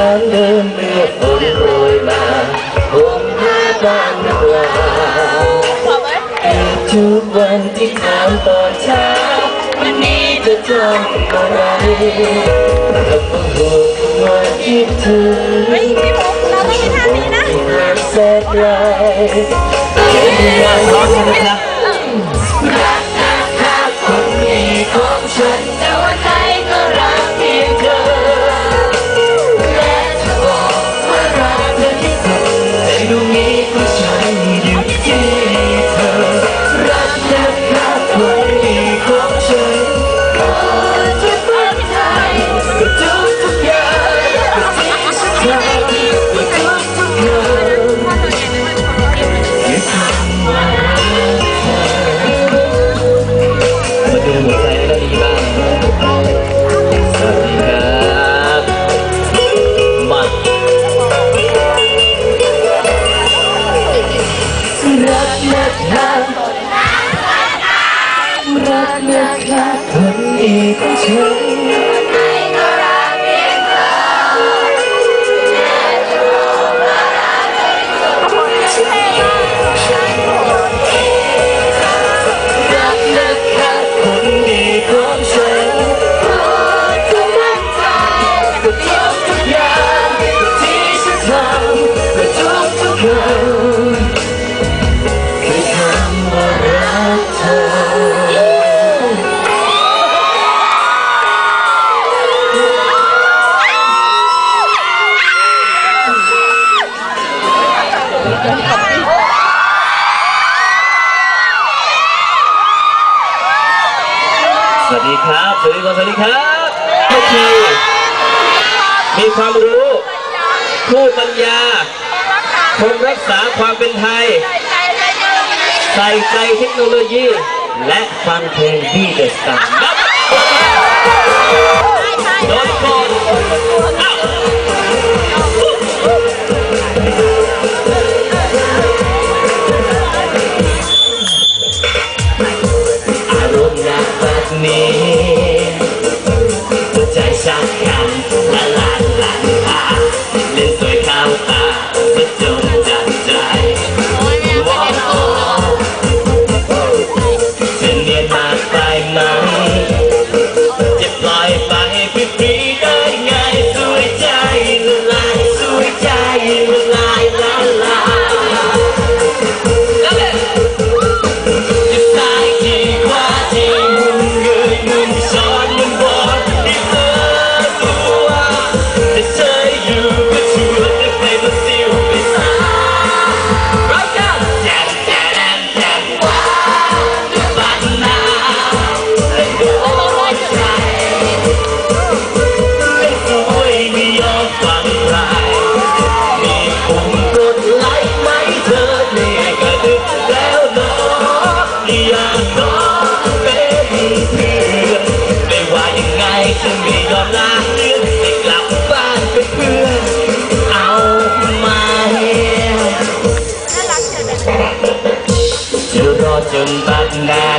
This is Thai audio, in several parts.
tan đêm mẹ thôi rồi mà hôm nay tan là chút vẫn thích làm tỏ cha mình đi cho trong mà đây thật mong hồ ngoài ít thương Ê, là cái Hãy subscribe cho kênh Ghiền Mì Gõ Để không? Bỏ lỡ những video hấp dẫn รักคนนี้ของฉัน คงรักษาความเป็นไทย ใส่ใจเทคโนโลยี และฟังเพลงดีเดสตาร์โดนก่อน ย้อนลัเรื่องไกลับบ้านเพื่อนเอามาเฮียจะรอจนบัดนา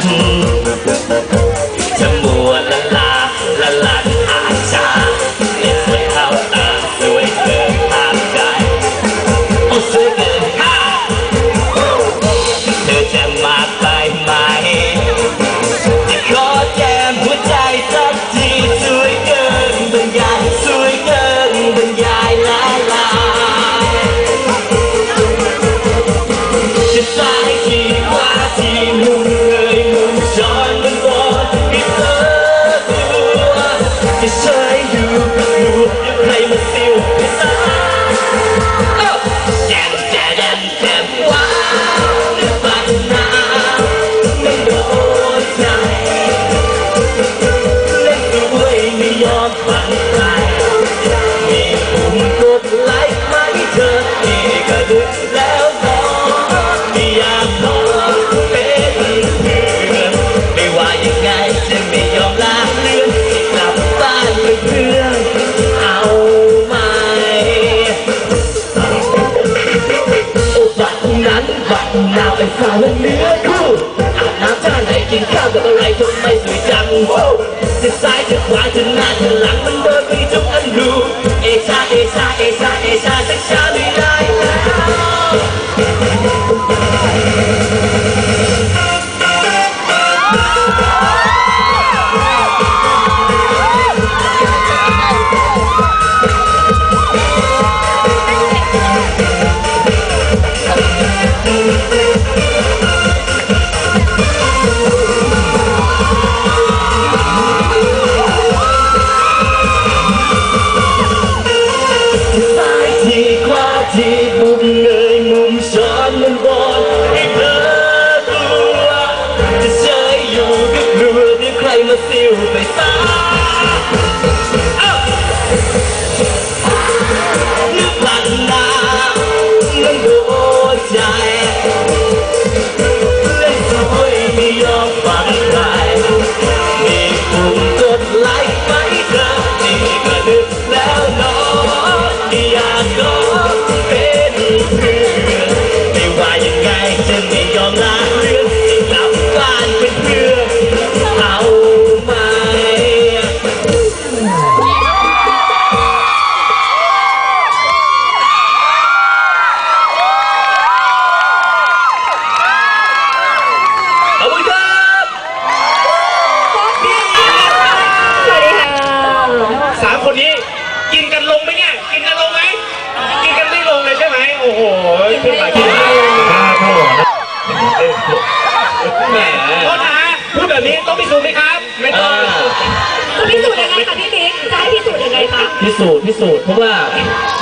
สูจน์พิสูจน์เพราะว่า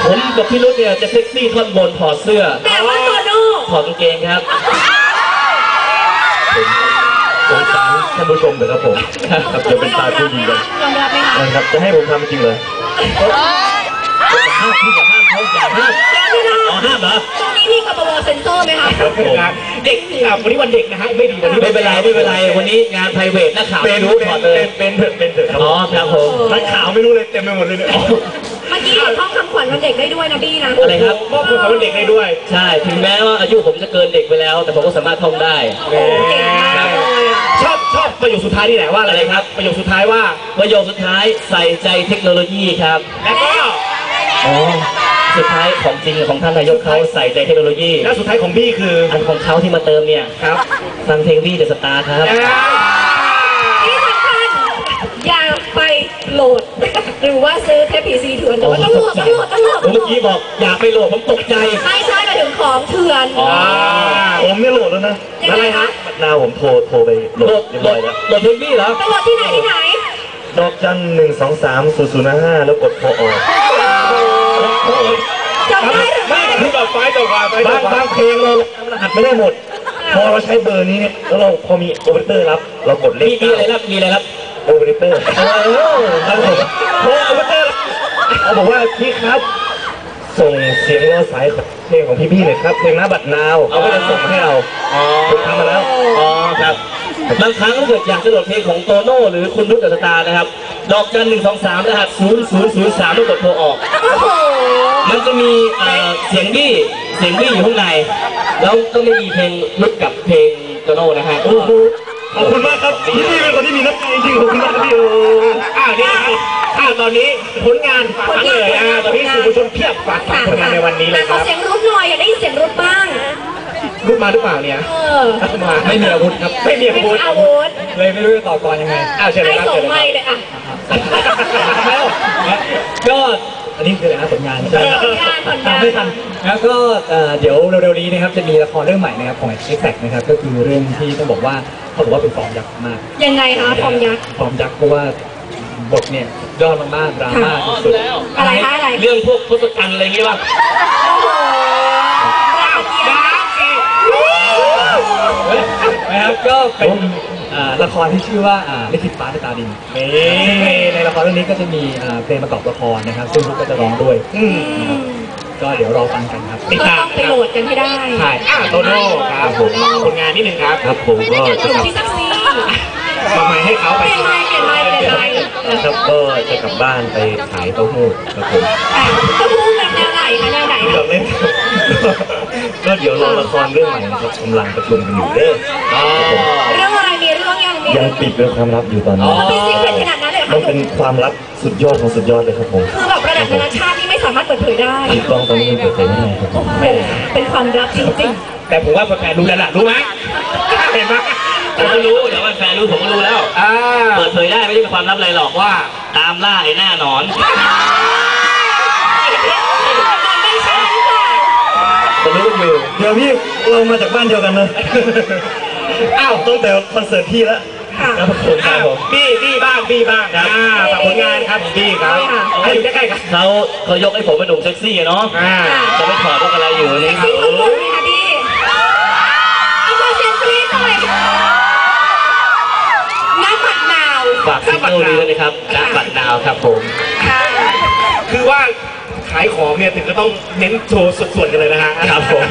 ผมกับพี่รุธเนี่ยจะเซ็กซี่ท่อนบนถอดเสื้อแต่ว่าโตโน่ถอดกางเกงครับผมสงสารท่านผู้ชมเลยครับผมครับจะเป็นตาผู้ยิงกันยอมรับไหมคะนะครับจะให้ผมทำจริงเลยห้ามพี่อย่าห้ามเขาอย่าห้ามแล้วพี่น้องอ๋อห้ามเหรอตรงนี้ พี่กบวเซ็นเซอร์ไหมคะเด็กอะวันนี้วันเด็กนะฮะไม่ดีวันนี้ไม่เป็นไรไม่เป็นไรวันนี้งานไพรเวทนักข่าวเป็นไม่รู้ถอดเลยเป็นเถอะเป็นเถอะครับอ๋อครับผมนักข่าวไม่รู้เลยเต็มไปหมดเลยเนี่ยเมื่อกี้เห็นท่องคำขวัญวันเด็กได้ด้วยนะบี้นะอะไรครับมอบคุณของวันเด็กได้ด้วย ใช่ถึงแม้ว่าอายุผมจะเกินเด็กไปแล้ว แต่ผมก็สามารถท่องได้โอ้เก่งมากเลยอะชอบชอบประโยคสุดท้ายนี่แหละว่าอะไรอะไรครับ ประโยคสุดท้ายว่าประโยคสุดท้ายใส่ใจเทคโนโลยีครับ แล้วก็อ๋อ สุดท้ายของจริงของท่านนายกเขาใส่ใจเทคโนโลยี แล้วสุดท้ายของบี้คืออันของเขาที่มาเติมเนี่ยครับฟังเพลงวี่เดอะสตาร์ครับที่สำคัญอย่าไปโหลด หรือว่าซื้อเทปพีซีเถื่อนแต่ว่าต้องโหลดต้องโหลดต้องโหลดผมเมื่อกี้บอกอยากไปโหลดผมตกใจไม่ใช่ไปถึงของเถื่อนอ๋อผมเนี่ยโหลดแล้วนะยังไงคะนาวผมโทรโทรไปโหลโหลดดเรียบโหลร้อดยแล้วโหลดเพลงวี่เหรอไปโหลดที่ไหนที่ไหนดอกจันหนึ่งสองสามศูนย์ศูนย์ห้าแล้วกดโทรออก จำได้หรือไม่ไม่คือแบบไฟต่อไฟไฟต่บาองไฟบางเพลงเราอัดไม่ได้หมด พอเราใช้เบอร์นี้เนี่ยแล้วเราพอมีโอเปอเรเตอร์รับ เรากดเลมีขมีอะไรรับมีอะไรรับโอเปอเรเตอร์ครับผมพอโอเปอเรเตอร์รับเขาบอกว่าพี่ครับ ส่งเสียงรอสายของเพลงของพี่ๆหน่อยครับเพลงหน้าบัตรนาวเขาก็จะส่งมาให้เราอ๋อผมทำมาแล้วอ๋อครับ บางครั้งถ้าเกิดอยากจะโหลดเพลงของโตโน่หรือคุณรุ่เดอะสตาร์นะครับ ดอกจันหนึ่งสองสามรหัสศูนย์ศูนย์ศูนย์สามแล้วกดโทรออก โอ้โหมันจะมีเอ่อเสียงบี้เสียงบี้อยู่ข้างใน แล้วก็ไม่มีเพลงลุกกับเพลงโตโน่นะฮะโอ้โหขอบคุณมากครับพี่ๆเป็นคนที่มีน้ำใจจริงๆขอบคุณมากครับพี่โอ้อ้าวนี่ครับอ้าวตอนนี้ผลงานฝากฟังเลยอ่าตอนนี้สื่อมวลชนเพียบฝากฟังผลงานในวันนี้เลยคขอรับเสียงรุดหน่อยอยากได้ยินเสียงรุดบ้าง รูปมาหรือเปล่าเนี่ย เออมาไม่มีอาวุธครับ ไม่มีอาไม่วุมีธอาวุธเลยไม่รู้จะต่อกรยังไงอ้าวเชิญเลยให้ครับส่งเชิญเลยไม่ครับ เลยอะก็อันนี้คืออะไรนะผลงานผลงานผลงาน ตามไม่ทันแล้วก็เอ่อเดี๋ยวเร็วๆนี้นะครับจะมีละครเรื่องใหม่นะครับของ e x a c t นะครับก็คือเรื่องที่ต้องบอกว่าเขาบอกว่าเป็นฟอร์มยักษ์มากยังไงคะทองยักษ์ ฟอร์มยักษ์เพราะว่าบทเนี่ยยอดมากๆดราม่าสุดๆอะไรคะอะไร เรื่องพวกทศกัณฐ์อะไรอย่างเงี้ยป่ะโอ้โหรามเกียรติ นะครับก็เป็นอ่าละครที่ชื่อว่าอ่าลิขิตฟ้าในตาดินซึ่งในในละครเรื่องนี้ก็จะมีอ่าเพลงประกอบละครนะครับ ซึ่งลูกก็จะร้องด้วยอืมก็เดี๋ยวรอฟังกันครับก็ต้องไปโหลดกันให้ได้ใช่อ่าโตโน่ครับผมผลงานนิดนึงครับครับผมก็กจะลุ่มกลับที่ซักซีทำไมให้เขาเปไปลี่ยนไมค์เปลี่ยนไมค์เปลี่ยนไมค์เออครับก็จะกลับบ้านไปขายเต้าหู้ครับผมอะจะพูดแบบแนวไหนคะแนวไหนเดี๋ยวเล่น ก็เดี๋ยวรอละครเรื่องใหม่นะครับกำลังประชุมกันอยู่เด้ออ๋อเรื่องอะไรมีเรื่องยังมียังปิดเป็นความลับอยู่ตอนนี้มันเป็นสิ่งเป็นขนาดนั้นเลยเหรอมัคะนเป็นความลับสุดยอดของสุดยอดเลยครับผมคือแบบระดับนานาชาติที่ไม่สามารถเปิดเผยได้ถูกต้องตอนนี้ยังเปิดเผยไม่ได้ครับผโอ้มโหเป็นความลับจริงแต่ผมว่าแฟนๆรู้แล้วล่ะรู้ไหมเห็นไหมผมก็รู้เดี๋ยวแฟนๆรู้ผมก็รู้แล้วอ่าเปิดเผยได้ไม่ใช่เป็นความลับอะไรหรอกว่า ตามล่าไอ้หน้าหนอนๆมันไม่ใช่ค่ะ จะรู้กันอยู่ เดี๋ยวพี่เรามาจากบ้านเดียวกันนะอ้าวตั้งแต่คอนเสิร์ตพี่แล้วค่ะครับผมคอ้ารับวผมบี้บี้บ้างบี้บ้างอ่าฝากผลงานครับบี้ครับให้อยู่ใกล้ๆกันเขาเขายกให้ผมเป็นหนุ่มเซ็กซี่อะเนาะอ่าจะไม่ถอดพวกอะไรอยู่นี่ครับที่เขาพูดไหมคะพี่เอาขอเสียงกรี๊ดหน่อยน้ำหมักนาวฝากซิงเกิลนี้ด้วยนะครับนักบัตรดาวครับผมค่ะคือว่า ขายของเนี่ยถึงก็ต้องเน้นโชว์ส่วนๆกันเลยนะฮะครับผม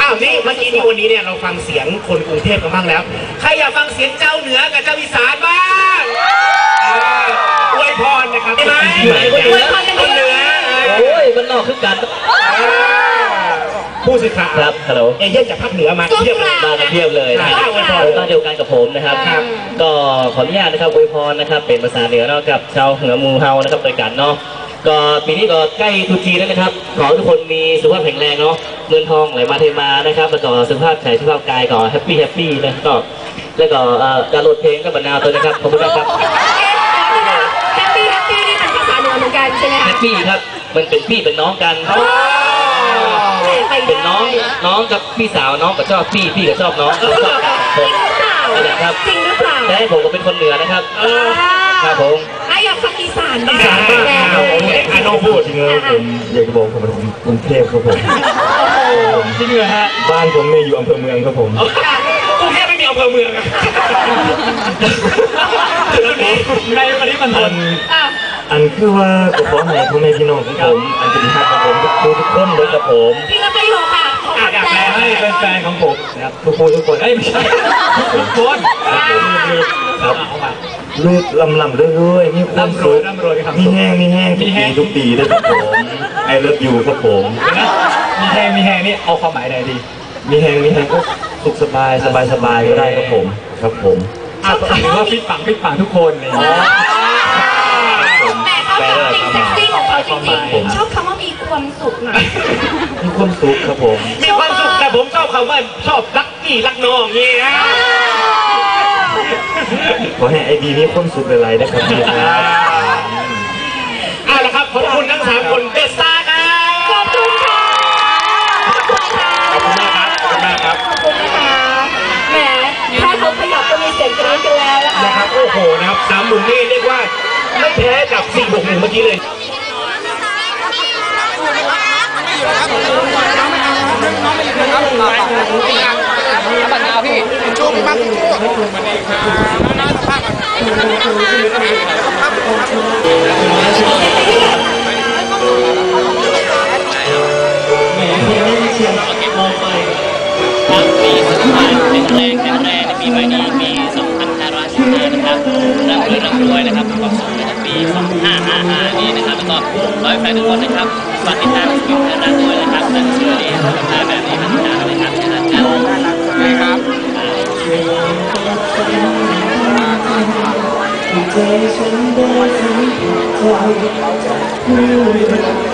อ้าวนี่เมื่อกี้นี่วันนี้เนี่ยเราฟังเสียงคนกรุงเทพกันบ้างแล้ว ใครอยากฟังเสียงเจ้าเหนือกับเจ้าอีสานบ้างเอออวยพรนะครับใช่ไหมอวยพรกันคนเหนือโอ้ยมันนอกคือกันเออผู้สื่อข่าวครับฮัลโหลเอเย่นจากภาคเหนือมาช่วงเทียบกเลยลางมากันเพียบเลยนะอ่าอวยพร บ้านเดียวกันกับผมนะครับ ครับ ก็ขออนุญาตนะครับอวยพรนะครับ เป็นภาษาเหนือเนาะกับชาวเหนือมูเฮานะครับโดยกันเนาะ ก็ปีนี้ก็ใกล้ตรุษจีนแล้วนะครับ ขอให้ทุกคนมีสุขภาพแข็งแรงเนาะเงินทองไหลมาเทมานะครับแล้วก็สุขภาพใจสุขภาพกายก็แฮปปี้แฮปปี้นะก็แล้วก็เอ่อการโหลดเพลงก็บรรณาตัวนะครับขอบคุณมากครับแฮปปี้แฮปปี้นี่เป็นภาษาเหนือเหมือนกันใช่ไหมแฮคะปปี้ครับมันเป็นพี่เป็นน้องกันแหมไปเป็นได้น้องน้องกับพี่สาวน้องก็ชอบพี่พี่ก็ชอบน้องก็ชอบกันผจริมงหรือเปล่านั่นแหละครับจริงหรือเปล่าแต่ให้ผมก็เป็นคนเหนือนะครับอ่าครับผมอะอยาก ฟังอีสานบ้างอีสานบ้างแหมครับผมอะน้องพูดจริงๆผมอยากจะบอกผมเป็นคนกรุงเทพครับผม จริงเหรอฮะบ้านผมเนี่ยอยู่อำเภอเมืองครับผมกรุงเทพไม่มีอำเภอเมืองอะในปริมณฑลอะอันคือว่าก็ขอให้พ่อแม่พี่น้องของผม อันเป็นฮักกับผมทุกทุกคนเลยครับผมพี่ละประโยคค่ะขออะอยากคำแปลแปลให้เป็นแฟนของผมนะครับทุกคนทุกคนเอ้ยไม่ใช่ทุกคนครับ เลือดลำลำเรื่อยๆมีความร่ำรสุวยขร่ำรวยมีความมีสุขแห้งมีแห้งทุกปีทุกปีเลยครับผมไอเลิฟยูครับผมนะมีแหงมีแหงนี่เอาความหมายไหนดี มีแห้งมีแห้งก็สุขสบายสบายสบายก็ได้ครับผมครับผมอะหรือว่าฟิตปังฟิตปังทุกคนอะไรอย่างเงี้ยแหมเขาชอบจริงเซ็กซี่ของเขาจริงผมๆชอบคำว่ามีความสุขหน่อยมีความสุขครับผมมีความสุขแต่ผมชอบคำว่าชอบรักพี่รักน้องนี่นะ ขอให้ไอดีมีความสุขหลายๆนะครับพี่ครับเอาละครับขอบคุณทั้งสามคนเดสตาร์ครับขอบคุณค่ะขอบคุณค่ะขอบคุณมากครับขอบคุณมากครับขอบคุณนะคะแหมถ้าเขาขยับก็มีเสียงกรี๊ดกันแล้วนะคะนะครับโอ้โหนะครับสามหนุ่มนี่เรียกว่าไม่แพ้กับสี่บวกหนึ่งเมื่อกี้เลยครับ ปีสุขภาพแข็งแรงแข็งแรงในปีใหม่นี้ปี2515นะครับร่ำรวยร่ำรวยนะครับมีความสุขในปี 2555 นี้นะครับแล้วก็ขอให้แฟนทุกคนนะครับฝากติดตามสกิลไทยรัฐด้วยนะครับนั่นชื่อนี้ทำได้แบบนี้พัฒนาเลยครับที่นั่นครับ Days and days and nights, we'll be together.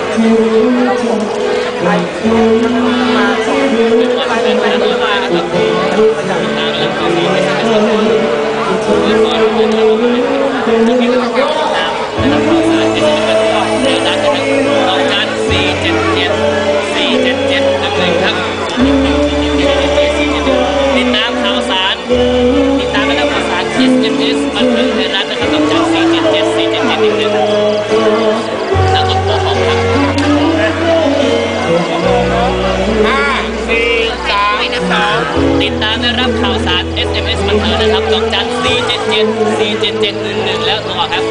SMS บันเทิงนะครับดอกจัน477 477 11แล้วตัวครับ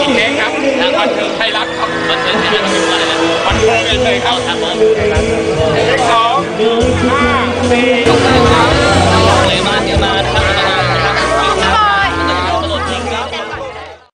พี่เค้กครับทางบันเทิงไทยรัฐครับบันเทิงไทยรัฐคือว่าอะไรนะบันเทิงเลยครับครับผมเลขสองห้าสี่เลยมาเดี๋ยวมานะครับ